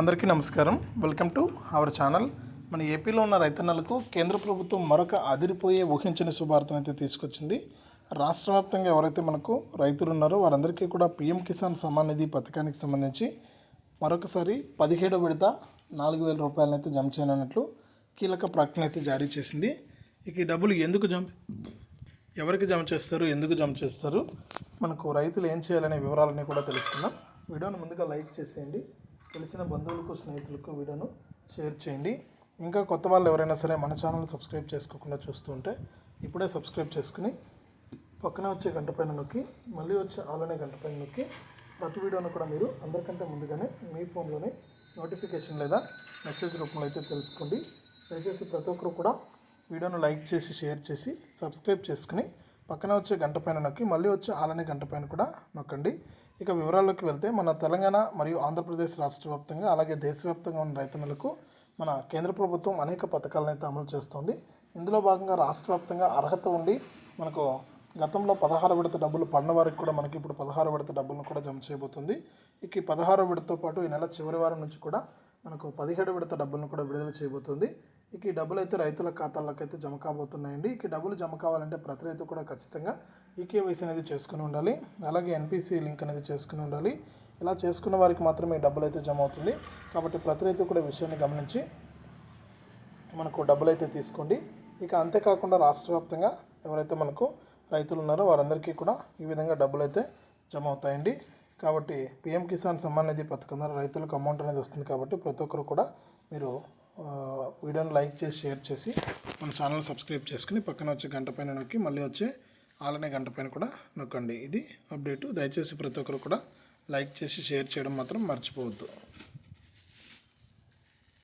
అందరికీ నమస్కారం. Welcome to our channel మన ఏపీలో ఉన్న రైతన్నలకు కేంద్ర ప్రభుత్వం మరొక అదిరిపోయే ఊహించని శుభార్తను అయితే తీసుకొచ్చింది. రాష్ట్ర వ్యాప్తంగా ఎవరైతే మనకు రైతులు ఉన్నారో వారందరికీ కూడా పీఎం కిసాన్ సమాన్ నిధి పథకానికి సంబంధించి మరొకసారి పదిహేడు విడత నాలుగు వేల రూపాయలను అయితే జమ చేయనున్నట్లు కీలక ప్రకటన అయితే జారీ చేసింది. ఇక ఈ డబ్బులు ఎందుకు జమ ఎవరికి జమ చేస్తారు ఎందుకు జమ చేస్తారు? మనకు రైతులు ఏం చేయాలనే వివరాలన్నీ కూడా తెలుసుకుందాం. వీడియోని ముందుగా లైక్ చేసేయండి. తెలిసిన బంధువులకు స్నేహితులకు వీడియోను షేర్ చేయండి. ఇంకా కొత్త వాళ్ళు ఎవరైనా సరే మన ఛానల్ సబ్స్క్రైబ్ చేసుకోకుండా చూస్తూ ఉంటే ఇప్పుడే సబ్స్క్రైబ్ చేసుకుని పక్కన వచ్చే గంట పైన నొక్కి మళ్ళీ వచ్చే ఆలోనే గంట పైన నొక్కి ప్రతి వీడియోను కూడా మీరు అందరికంటే ముందుగానే మీ ఫోన్లోనే నోటిఫికేషన్ లేదా మెసేజ్ రూపంలో అయితే తెలుసుకోండి. దయచేసి ప్రతి ఒక్కరు కూడా వీడియోను లైక్ చేసి షేర్ చేసి సబ్స్క్రైబ్ చేసుకుని పక్కన వచ్చే గంట పైన నొక్కి మళ్ళీ వచ్చే ఆలనే గంట పైన కూడా నొక్కండి. ఇక వివరాల్లోకి వెళ్తే మన తెలంగాణ మరియు ఆంధ్రప్రదేశ్ రాష్ట్ర వ్యాప్తంగా అలాగే దేశవ్యాప్తంగా ఉన్న రైతన్నలకు మన కేంద్ర ప్రభుత్వం అనేక పథకాలను అయితే అమలు చేస్తోంది. ఇందులో భాగంగా రాష్ట్ర వ్యాప్తంగా అర్హత ఉండి మనకు గతంలో పదహారు విడత డబ్బులు పడిన వారికి కూడా మనకి ఇప్పుడు పదహారు విడత డబ్బులను కూడా జమ చేయబోతుంది. ఇక ఈ పదహారు విడతతో పాటు ఈ నెల చివరి వారం నుంచి కూడా మనకు పదిహేడు విడత డబ్బులను కూడా విడుదల చేయబోతుంది. ఇక ఈ డబ్బులు అయితే రైతుల ఖాతాల్లోకి అయితే జమ కాబోతున్నాయండి. ఇక ఈ డబ్బులు జమ కావాలంటే ప్రతి రైతు కూడా ఖచ్చితంగా ఈకేవైసీ అనేది చేసుకుని ఉండాలి. అలాగే ఎన్పిసి లింక్ అనేది చేసుకుని ఉండాలి. ఇలా చేసుకున్న వారికి మాత్రమే ఈ డబ్బులు అయితే జమ అవుతుంది. కాబట్టి ప్రతి రైతు కూడా విషయాన్ని గమనించి మనకు డబ్బులు అయితే తీసుకోండి. ఇక అంతేకాకుండా రాష్ట్ర వ్యాప్తంగా ఎవరైతే మనకు రైతులు ఉన్నారో వారందరికీ కూడా ఈ విధంగా డబ్బులు అయితే జమ అవుతాయండి. కాబట్టి పిఎం కిసాన్ సమ్మాన్ నిధి పథకం ద్వారా రైతులకు అమౌంట్ అనేది వస్తుంది కాబట్టి ప్రతి ఒక్కరు కూడా మీరు వీడియోని లైక్ చేసి షేర్ చేసి మన ఛానల్ సబ్స్క్రైబ్ చేసుకుని పక్కన వచ్చే గంట పైన నొక్కి మళ్ళీ వచ్చే ఆలనే గంట పైన కూడా నొక్కండి. ఇది అప్డేటు. దయచేసి ప్రతి ఒక్కరు కూడా లైక్ చేసి షేర్ చేయడం మాత్రం మర్చిపోవద్దు.